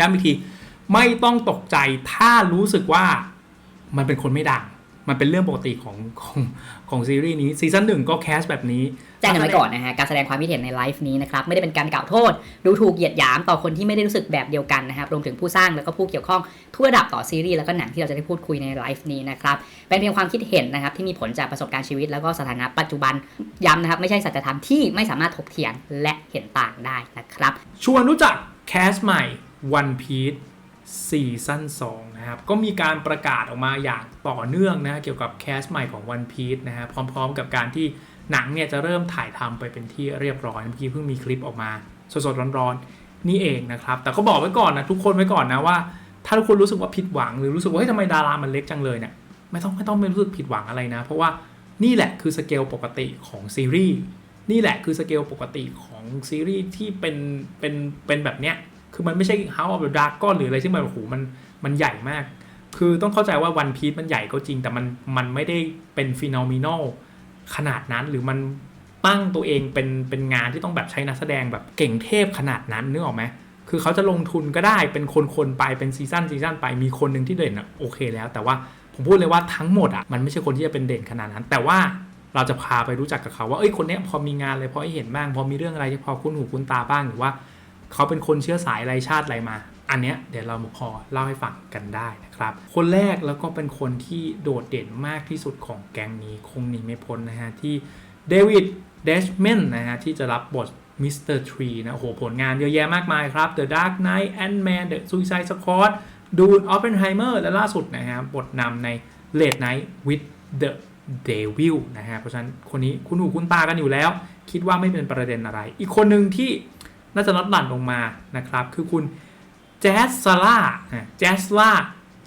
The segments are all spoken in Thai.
ย้ำอีกทีไม่ต้องตกใจถ้ารู้สึกว่ามันเป็นคนไม่ดัง มันเป็นเรื่องปกติของของของซีรีส์นี้ซีซั่นหนึ่งก็แคสแบบนี้แจ้งกันไว้ก่อนนะฮะการแสดงความคิดเห็นในไลฟ์นี้นะครับไม่ได้เป็นการกล่าวโทษ ดูถูกเหยียดหยามต่อคนที่ไม่ได้รู้สึกแบบเดียวกันนะครับรวมถึงผู้สร้างแล้วก็ผู้เกี่ยวข้องทุกระดับต่อซีรีส์แล้วก็หนังที่เราจะได้พูดคุยในไลฟ์นี้นะครับเป็นเพียงความคิดเห็นนะครับที่มีผลจากประสบการณ์ชีวิต แล้วก็สถานะปัจจุบันย้ำนะครับไม่ใช่สัจธรรมที่ไม่สามารถถกเถียงและเห็นต่างได้นะครับชวนรู้จักแคสใหม่ One Piece ซีซั่น2นะครับ ก็มีการประกาศออกมาอย่างต่อเนื่องนะเกี่ยวกับแคสใหม่ของ One Piece นะฮะพร้อมๆ กับการที่หนังเนี่ยจะเริ่มถ่ายทำไปเป็นที่เรียบร้อยเมื่อกี้เพิ่งมีคลิปออกมาสดๆร้อนๆ นี่เองนะครับ แต่ก็บอกไว้ก่อนนะทุกคนไว้ก่อนนะว่า ถ้าทุกคนรู้สึกว่าผิดหวังหรือรู้สึกว่าเฮ้ยทำไมดารามันเล็กจังเลยเนี่ยไม่ต้องไม่ต้องไม่รู้สึกผิดหวังอะไรนะ เพราะว่านี่แหละคือสเกลปกติของซีรีส์นี่แหละคือสเกลปกติของซีรีส์ที่เป็นเป็นเป็นแบบเนี้ย คือมันไม่ใช่ House of the Dragon หรืออะไรที่มันโอ้โหมันมันใหญ่มาก คือต้องเข้าใจว่า One Piece มันใหญ่ก็จริง แต่มันมันไม่ได้เป็นฟีนมินขนาดนั้นหรือมันตั้งตัวเองเป็นเป็นงานที่ต้องแบบใช้นักแสดงแบบเก่งเทพขนาดนั้นนึกออกไหมคือเขาจะลงทุนก็ได้เป็นคนๆไปเป็นซีซั่นซีซั่นไปมีคนหนึ่งที่เด่นอะโอเคแล้ว แต่ว่าผมพูดเลยว่าทั้งหมดอะมันไม่ใช่คนที่จะเป็นเด่นขนาดนั้น แต่ว่าเราจะพาไปรู้จักกับเขาว่าเอ้ยคนนี้พอมีงานอะไรพอให้เห็นบ้าง พอมีเรื่องอะไรที่พอคุ้นหูคุ้นตาบ้างหรือว่า เขาเป็นคนเชื้อสายอะไรชาติอะไรมา อันเนี้ยเดี๋ยวเราพอเล่าให้ฟังกันได้นะครับ คนแรกแล้วก็เป็นคนที่โดดเด่นมากที่สุดของแก๊งนี้คงหนีไม่พ้นนะฮะที่เดวิดเดชเมนนะฮะที่จะรับบทมิสเตอร์ทรีนะโหผลงานเยอะแยะมากมายครับ The Dark Knight Ant-Man The Suicide Squad ดูน Oppenheimer และล่าสุดนะฮะบทนำใน Late Night with the Devil นะฮะเพราะฉะนั้นคนนี้คุณหูคุณตากันอยู่แล้ว คิดว่าไม่เป็นประเด็นอะไร อีกคนหนึ่งที่ น่าจะลดหลั่นลงมานะครับ คือคุณแจสซาร่าแจสลา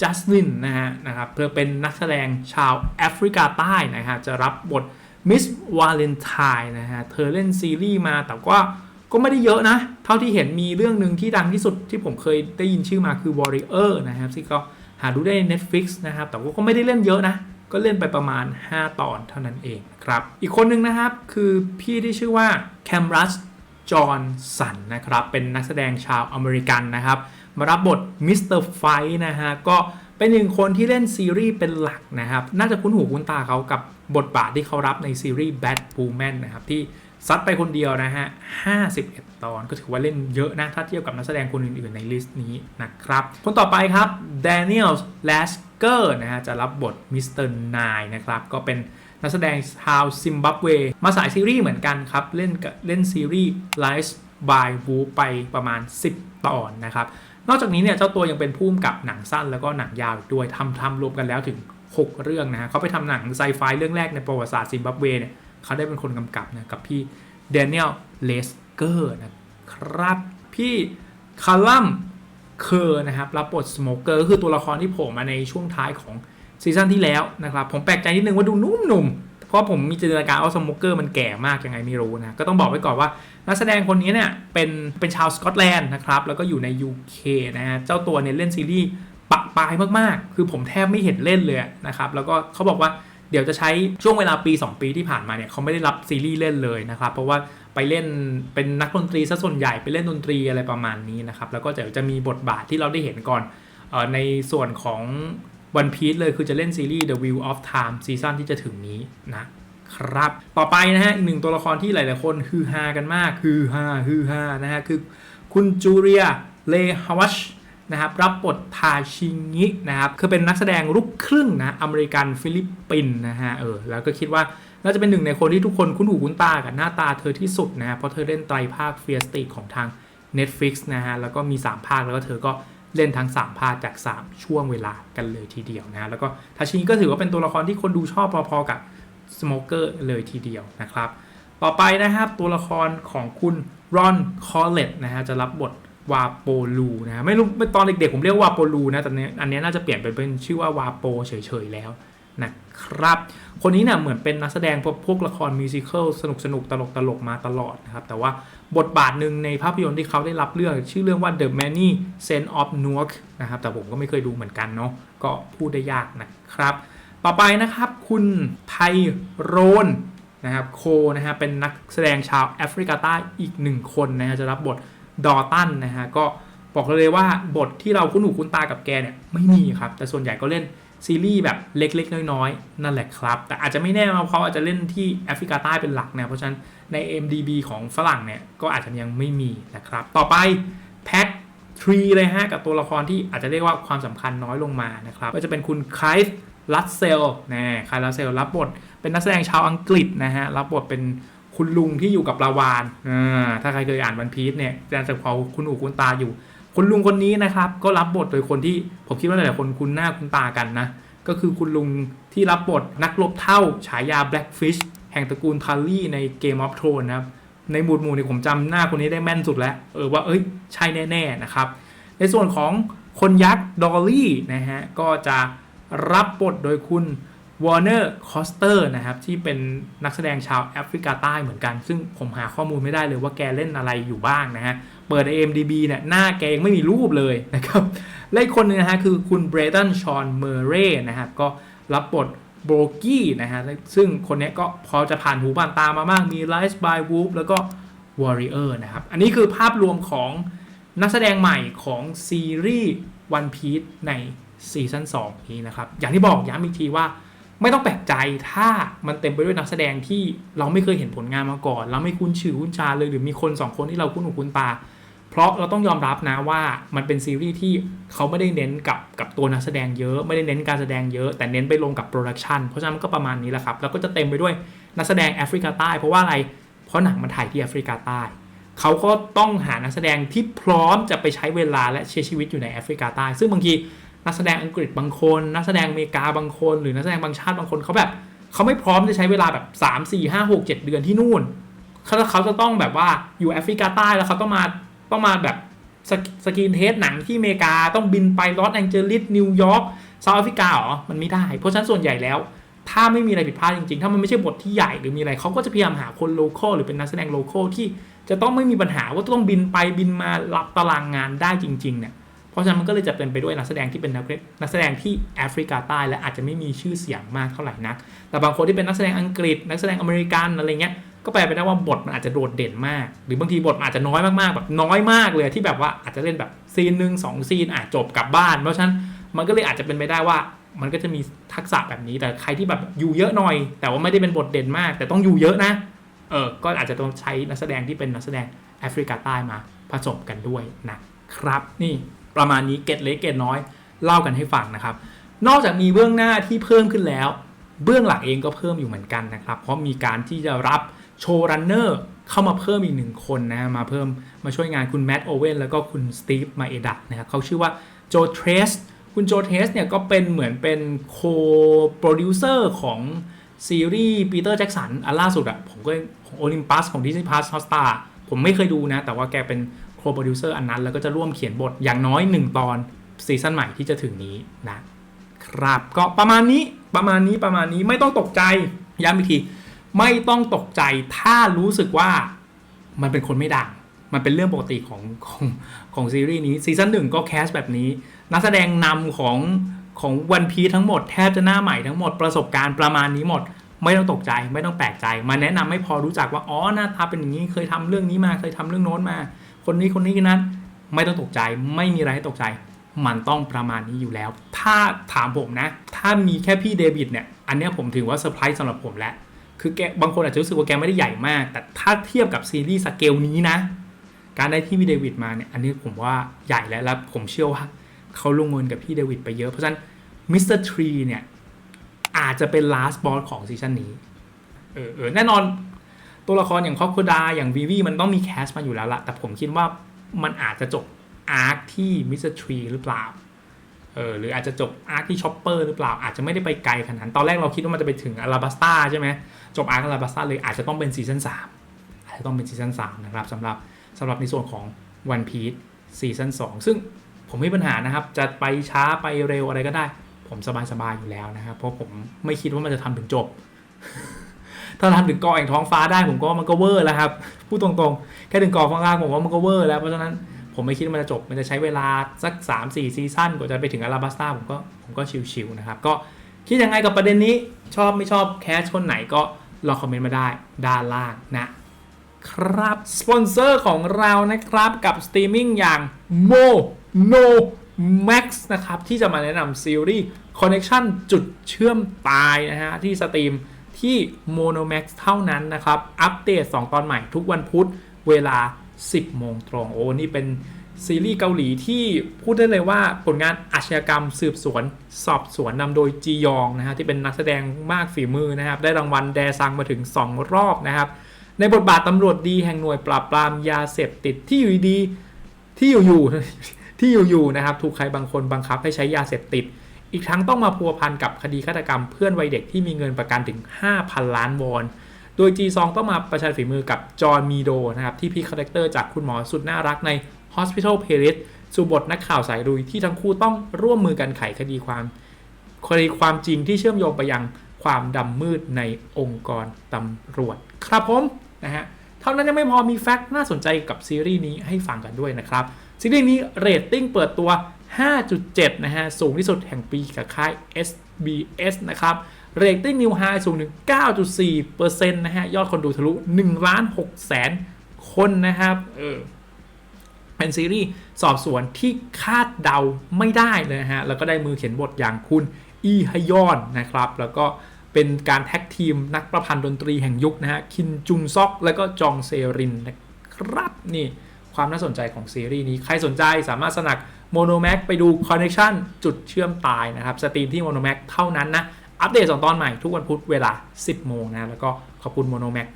จัสลินนะฮะนะครับเพื่อเป็นนักแสดงชาวแอฟริกาใต้นะฮะจะรับบทมิสวาเลนไทน์นะฮะเธอเล่นซีรีส์มาแต่ว่าก็ไม่ได้เยอะนะ เท่าที่เห็นมีเรื่องหนึ่งที่ดังที่สุดที่ผมเคยได้ยินชื่อมาคือ Warrior นะครับที่ก็หาดูได้ใน Netflix นะครับ แต่ว่าก็ไม่ได้เล่นเยอะนะ ก็เล่นไปประมาณ 5 ตอนเท่านั้นเองครับ อีกคนหนึ่งนะครับคือพี่ที่ชื่อว่าแคมรัส จอห์นสันนะครับ เป็นนักแสดงชาวอเมริกันนะครับ มารับบทมิสเตอร์ไฟนะฮะ ก็เป็นหนึ่งคนที่เล่นซีรีส์เป็นหลักนะครับ น่าจะคุ้นหูคุ้นตาเขากับบทบาทที่เขารับในซีรีส์ Bad Woman นะครับ ที่ซัดไปคนเดียวนะฮะ 51 ตอนก็ถือว่าเล่นเยอะนะ ถ้าเทียบกับนักแสดงคนอื่นๆ ในลิสต์นี้นะครับ คนต่อไปครับ Daniel Lasker นะฮะ จะรับบทมิสเตอร์นายนะครับ ก็เป็น นักแสดงชาวซิมบับเว มาสายซีรีส์เหมือนกันครับ เล่นเล่นซีรีส์ Lies by Wu ไปประมาณ 10 ตอนนะครับ นอกจากนี้เนี่ยเจ้าตัวยังเป็นผู้กำกับหนังสั้นแล้วก็หนังยาวด้วยทำทำรวมกันแล้วถึง 6 เรื่องนะฮะเขาไปทำหนังไซไฟเรื่องแรกในประวัติศาสตร์ซิมบับเวเนี่ยเขาได้เป็นคนกำกับนะกับพี่เดนิเอลเลสเกอร์นะครับพี่คาลัมเคอร์นะครับรับบทสโมเกอร์คือตัวละครที่โผล่มาในช่วงท้ายของ ซีซั่นที่แล้วนะครับ ผมแปลกใจนิดนึงว่าดูนุ่มหนุ่มๆเพราะผมมีจินตนาการว่าสโมเกอร์มันแก่มากยังไงไม่รู้นะ ก็ต้องบอกไว้ก่อนว่า นักแสดงคนนี้เนี่ยเป็นเป็นชาวสกอตแลนด์นะครับ แล้วก็อยู่ใน UK นะฮะ เจ้าตัวเนี่ยเล่นซีรีส์ปะปลายมากๆ คือผมแทบไม่เห็นเล่นเลยนะครับ แล้วก็เขาบอกว่าเดี๋ยวจะใช้ช่วงเวลาปี 2 ปีที่ผ่านมาเนี่ยเขาไม่ได้รับซีรีส์เล่นเลยนะครับ เพราะว่าไปเล่นเป็นนักดนตรีซะส่วนใหญ่ไปเล่นดนตรีอะไรประมาณนี้นะครับ แล้วก็จะจะมีบทบาทที่เราได้เห็นก่อนออในส่วนของ วันพี e เลยคือจะเล่นซีรีส์ The Wheel of Time ซีซั่นที่จะถึงนี้นะครับ ต่อไปนะฮะอีกหนึ่งตัวละครที่หลาย ๆ คนฮือฮากันมากฮือฮาฮือฮานะฮะคือคุณจูเลียเลฮาวัชนะครับรับบททาชิงินะครับคือเป็นนักแสดงลูกครึ่งนะอเมริกันฟิลิปปินนะฮะเออแล้วก็คิดว่าน่าจะเป็นหนึ่งในคนที่ทุกคนคุ้นหูคุ้นตากับหน้าตาเธอที่สุดนะเพราะเธอเล่นไตรภาคเฟียสติของทาง Netflix นะฮะแล้วก็มี 3 ภาคแล้วก็เธอก็ เล่นทั้ง 3 ภาคจาก 3 ช่วงเวลากันเลยทีเดียวนะ แล้วก็ทาชินก็ถือว่าเป็นตัวละครที่คนดูชอบพอๆกับสโมเกอร์เลยทีเดียวนะครับ ต่อไปนะครับตัวละครของคุณรอนคอลเลตนะฮะจะรับบทวาโปลูนะไม่รู้ตอนเด็กๆผมเรียกวาโปลูนะแต่เนี้ยอันนี้น่าจะเปลี่ยนไปเป็นชื่อว่าวาโปเฉยๆแล้ว นะครับ คนนี้เนี่ยเหมือนเป็นนักแสดงพวกพวกละครมิวสิควลสนุกสนุกตลกตลกมาตลอดนะครับ แต่ว่าบทบาทหนึ่งในภาพยนตร์ที่เขาได้รับเลือกชื่อเรื่องว่า The Many Saint of Newark นะครับ แต่ผมก็ไม่เคยดูเหมือนกันเนาะก็พูดได้ยากนะครับ ต่อไปนะครับคุณไทโรนนะครับโคนะฮะเป็นนักแสดงชาวแอฟริกาใต้อีกหนึ่งคนนะฮะจะรับบทดอตันนะฮะก็บอกเลยว่าบทที่เราคุ้นหูคุ้นตากับแกเนี่ยไม่มีครับ แต่ส่วนใหญ่ก็เล่น ซีรีส์แบบเล็กๆ น้อยๆ นั่นแหละครับ แต่อาจจะไม่แน่ว่าเขาอาจจะเล่นที่แอฟริกาใต้เป็นหลักนะเพราะฉะนั้นใน MDB ของฝรั่งเนี่ยก็อาจจะยังไม่มีนะครับ ต่อไปแพ็คทรีเลยฮะกับตัวละครที่อาจจะเรียกว่าความสำคัญน้อยลงมานะครับก็จะเป็นคุณไคล์ลัสเซลนะไคล์ลัสเซลรับบทเป็นนักแสดงชาวอังกฤษนะฮะรับบทเป็นคุณลุงที่อยู่กับปลาวานอ่าถ้าใครเคยอ่านวันพีซเนี่ยจะพอคุณหูคุณตาอยู่ คุณลุงคนนี้นะครับ ก็รับบทโดยคนที่ผมคิดว่าหลายๆคนคุ้นหน้าคุ้นตากันนะ ก็คือคุณลุงที่รับบทนักรบเท่าฉายา Blackfish แห่งตระกูลทัลลี่ใน Game of Thrones นะครับ ในหมวดหมู่เนี่ยผมจำหน้าคนนี้ได้แม่นสุดแล้ว เออว่าเอ้ยใช่แน่ ๆ นะครับ ในส่วนของคนยักษ์ดอลลี่นะฮะก็จะรับบทโดยคุณ วอร์เนอร์คอสเตอร์นะครับ ที่เป็นนักแสดงชาวแอฟริกาใต้เหมือนกัน ซึ่งผมหาข้อมูลไม่ได้เลยว่าแกเล่นอะไรอยู่บ้างนะฮะ เปิด AMDB เนี่ยหน้าแกยังไม่มีรูปเลยนะครับ และอีกคนหนึงนะฮะคือคุณเบรตันชอนเมอร์เรย์นะครับ ก็รับบทโบรกี้นะฮะ ซึ่งคนนี้ก็พอจะผ่านหูผ่านตามามาก มี Rise by Wolf แล้วก็ Warrior นะครับ อันนี้คือภาพรวมของนักแสดงใหม่ของซีรีส์ One Piece ในซีซั่น2นี้นะครับ อย่างที่บอกย้ำอีกทีว่า ไม่ต้องแปลกใจถ้ามันเต็มไปด้วยนักแสดงที่เราไม่เคยเห็นผลงานมาก่อน เราไม่คุ้นชื่อคุ้นชาเลยหรือมีคนสองคนที่เราคุ้นหูคุ้นตา เพราะเราต้องยอมรับนะว่ามันเป็นซีรีส์ที่เขาไม่ได้เน้นกับกับตัวนักแสดงเยอะ ไม่ได้เน้นการแสดงเยอะ แต่เน้นไปลงกับโปรดักชันเพราะฉะนั้นมันก็ประมาณนี้แหละครับ แล้วก็จะเต็มไปด้วยนักแสดงแอฟริกาใต้เพราะว่าอะไร เพราะหนังมันถ่ายที่แอฟริกาใต้เขาก็ต้องหานักแสดงที่พร้อมจะไปใช้เวลาและใช้ชีวิตอยู่ในแอฟริกาใต้ ซึ่งบางที นักแสดงอังกฤษบางคน นักแสดงอเมริกาบางคน หรือนักแสดงบางชาติบางคนเขาแบบเขาไม่พร้อมจะใช้เวลาแบบ 3 4 5 6 7 เดือนที่นู่นเขาเขาจะต้องแบบว่าอยู่แอฟริกาใต้แล้วเขาต้องมาต้องมาแบบสกสกรีนเทสหนังที่อเมริกาต้องบินไปลอสแองเจลิสนิวยอร์กเซาท์แอฟริกาหรอมันไม่ได้ เพราะฉะนั้นส่วนใหญ่แล้ว ถ้าไม่มีอะไรผิดพลาดจริงๆ ถ้ามันไม่ใช่บทที่ใหญ่หรือมีอะไรเขาก็จะพยายามหาคนโลคอลหรือเป็นนักแสดงโลคอลที่จะต้องไม่มีปัญหาว่าต้องบินไปบินมารับตารางงานได้จริงๆเนี่ย เพราะฉะนั้นมันก็เลยจะเป็นไปด้วยนักแสดงที่เป็นนักนักแสดงที่แอฟริกาใต้และอาจจะไม่มีชื่อเสียงมากเท่าไหร่นัก แต่บางคนที่เป็นนักแสดงอังกฤษ นักแสดงอเมริกันอะไรเงี้ย ก็แปลไปได้ว่าบทมันอาจจะโดดเด่นมาก หรือบางทีบทมันอาจจะน้อยมากๆแบบน้อยมากเลยที่แบบว่าอาจจะเล่นแบบซีนหนึ่งสองซีนอาจจบกลับบ้าน เพราะฉะนั้นมันก็เลยอาจจะเป็นไปได้ว่ามันก็จะมีทักษะแบบนี้ แต่ใครที่แบบอยู่เยอะหน่อย แต่ว่าไม่ได้เป็นบทเด่นมาก แต่ต้องอยู่เยอะนะ เออ ก็อาจจะต้องใช้นักแสดงที่เป็นนักแสดงแอฟริกาใต้มาผสมกันด้วยนะครับ นี่ ประมาณนี้เกตเล็กเกตน้อยเล่ากันให้ฟังนะครับ นอกจากมีเบื้องหน้าที่เพิ่มขึ้นแล้ว เบื้องหลังเองก็เพิ่มอยู่เหมือนกันนะครับ เพราะมีการที่จะรับโชว์รันเนอร์เข้ามาเพิ่มอีกหนึ่งคนนะมาเพิ่มมาช่วยงานคุณแมตต์โอเวนแล้วก็คุณสตีฟมาเอดันะครับเขาชื่อว่าโจเทรสคุณโจเทรสเนี่ยก็เป็นเหมือนเป็นโคโปรดิวเซอร์ของซีรีส์ปีเตอร์แจ็กสันอันล่าสุดอะผมก็ของโอลิมปัสของดิสนีย์พาร์สฮอสตาผมไม่เคยดูนะ แต่ว่าแกเป็น โคโปรดิวเซอร์อันนั้น แล้วก็จะร่วมเขียนบทอย่างน้อย 1 ตอนซีซั่นใหม่ที่จะถึงนี้นะครับก็ประมาณนี้ประมาณนี้ประมาณนี้ไม่ต้องตกใจย้ำอีกทีไม่ต้องตกใจถ้ารู้สึกว่ามันเป็นคนไม่ดัง มันเป็นเรื่องปกติของของของซีรีส์นี้ซีซั่นหนึ่งก็แคสแบบนี้ นักแสดงนำของของวันพีทั้งหมดแทบจะหน้าใหม่ทั้งหมดประสบการณ์ประมาณนี้หมด ไม่ต้องตกใจไม่ต้องแปลกใจ มาแนะนำให้พอรู้จักว่าอ๋อหน้าตาเป็นอย่างนี้เคยทำเรื่องนี้มาเคยทำเรื่องโน้นมา คนนี้คนนี้คนนั้น ไม่ต้องตกใจไม่มีอะไรให้ตกใจ มันต้องประมาณนี้อยู่แล้ว ถ้าถามผมนะ ถ้ามีแค่พี่เดวิดเนี่ย อันนี้ผมถือว่าเซอร์ไพรส์สำหรับผมแล้ว คือแกบางคนอาจจะรู้สึกว่าแกไม่ได้ใหญ่มาก แต่ถ้าเทียบกับซีรีส์สเกลนี้นะ การได้ที่พี่เดวิดมาเนี่ย อันนี้ผมว่าใหญ่แล้วแล้วผมเชื่อว่าเขาลงเงินกับพี่เดวิดไปเยอะ เพราะฉะนั้นมิสเตอร์ทรีเนี่ยอาจจะเป็น last boss ของซีซั่นนี้ เออเออแน่นอน ตัวละครอย่างคอครัวดาอย่างวีวีมันต้องมีแคสมาอยู่แล้วละแต่ผมคิดว่ามันอาจจะจบอาร์คที่มิสเตอร์ทรีหรือเปล่าเออหรืออาจจะจบอาร์คที่ช็อปเปอร์หรือเปล่า อาจจะไม่ได้ไปไกลขนาดนั้น ตอนแรกเราคิดว่ามันจะไปถึงอาราบัสตาใช่ไหมจบอาร์คอาราบัสตาเลยอาจจะต้องเป็นซีซั่นสามอาจจะต้องเป็นซีซั่นสามนะครับสำหรับสำหรับในส่วนของ One Piece ซีซั่นสองซึ่งผมไม่มีปัญหานะครับ จะไปช้าไปเร็วอะไรก็ได้ ผมสบายๆอยู่แล้วนะครับ เพราะผมไม่คิดว่ามันจะทำถึงจบ ถ้าทำถึงกอแห่งท้องฟ้าได้ผมก็มันก็เวอร์แล้วครับพูดตรงๆ แค่ถึงกอฟ้าล่างผมว่ามันก็เวอร์แล้วเพราะฉะนั้นผมไม่คิดว่ามันจะจบมันจะใช้เวลาสัก 3 4 ซีซั่นกว่าจะไปถึงอาราบัสตาผมก็ผมก็ชิวๆนะครับก็คิดยังไงกับประเด็นนี้ชอบไม่ชอบแคสคนไหนก็ลองคอมเมนต์มาได้ด้านล่างนะครับสปอนเซอร์ของเรานะครับกับสตรีมมิ่งอย่าง Mo No Max นะครับที่จะมาแนะนำซีรีส์ Connection จุดเชื่อมตายนะฮะที่สตรีม ที่ Monomax เท่านั้นนะครับ อัปเดต 2 ตอนใหม่ทุกวันพุธเวลา 10 โมงตรง โอ้ นี่เป็นซีรีส์เกาหลีที่พูดได้เลยว่าผลงานอาชญากรรมสืบสวน สอบสวนนำโดยจียองนะฮะที่เป็นนักแสดงมากฝีมือนะครับ ได้รางวัลแดซังมาถึง 2 รอบนะครับ ในบทบาทตำรวจดีแห่งหน่วยปราบปรามยาเสพติดที่อยู่ดีที่อยู่ๆที่อยู่ๆนะครับ ถูกใครบางคนบังคับให้ใช้ยาเสพติด อีกทั้งต้องมาพัวพันกับคดีฆาตกรรมเพื่อนวัยเด็กที่มีเงินประกันถึง 5,000 ล้านวอน โดย G2 ต้องมาประชันฝีมือกับจอห์นมีโดนะครับที่พีคคาแรคเตอร์จากคุณหมอสุดน่ารักใน Hospital Playlist สู่บทนักข่าวสายลุยที่ทั้งคู่ต้องร่วมมือกันไขคดีความคดีความจริงที่เชื่อมโยงไปยังความดำมืดในองค์กรตำรวจ ครับผมนะฮะเท่านั้นยังไม่พอมีแฟกต์น่าสนใจกับซีรีส์นี้ให้ฟังกันด้วยนะครับ ซีรีส์นี้เรตติ้งเปิดตัว 5.7 นะฮะ สูงที่สุดแห่งปีกับค่าย SBS นะครับเรตติ้งนิวไฮสูงถึง 9.4%นะฮะ ยอดคนดูทะลุ1ล้าน6แสนคนนะครับ เออ เป็นซีรีส์สอบสวนที่คาดเดาไม่ได้เลยนะฮะ แล้วก็ได้มือเขียนบทอย่างคุณอีฮยอนนะครับ แล้วก็เป็นการแท็กทีมนักประพันธ์ดนตรีแห่งยุคนะฮะ คินจุงซอก แล้วก็จองเซรินนะครับ นี่ความน่าสนใจของซีรีส์นี้ ใครสนใจสามารถสนั โมโนแม็กไปดูคอนเนคชันจุดเชื่อมตายนะครับสตรีมที่โมโนแม็กเท่านั้นนะ อัปเดตสองตอนใหม่ทุกวันพุธเวลา 10 โมงนะ แล้วก็ขอบคุณโมโนแม็ก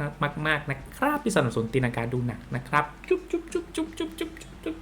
มาก ๆ นะครับที่สนับสนุนตีนาการดูหนักนะครับ จุ๊บจุ๊บจุ๊บจุ๊บจุ๊บจุ๊บจุ๊บ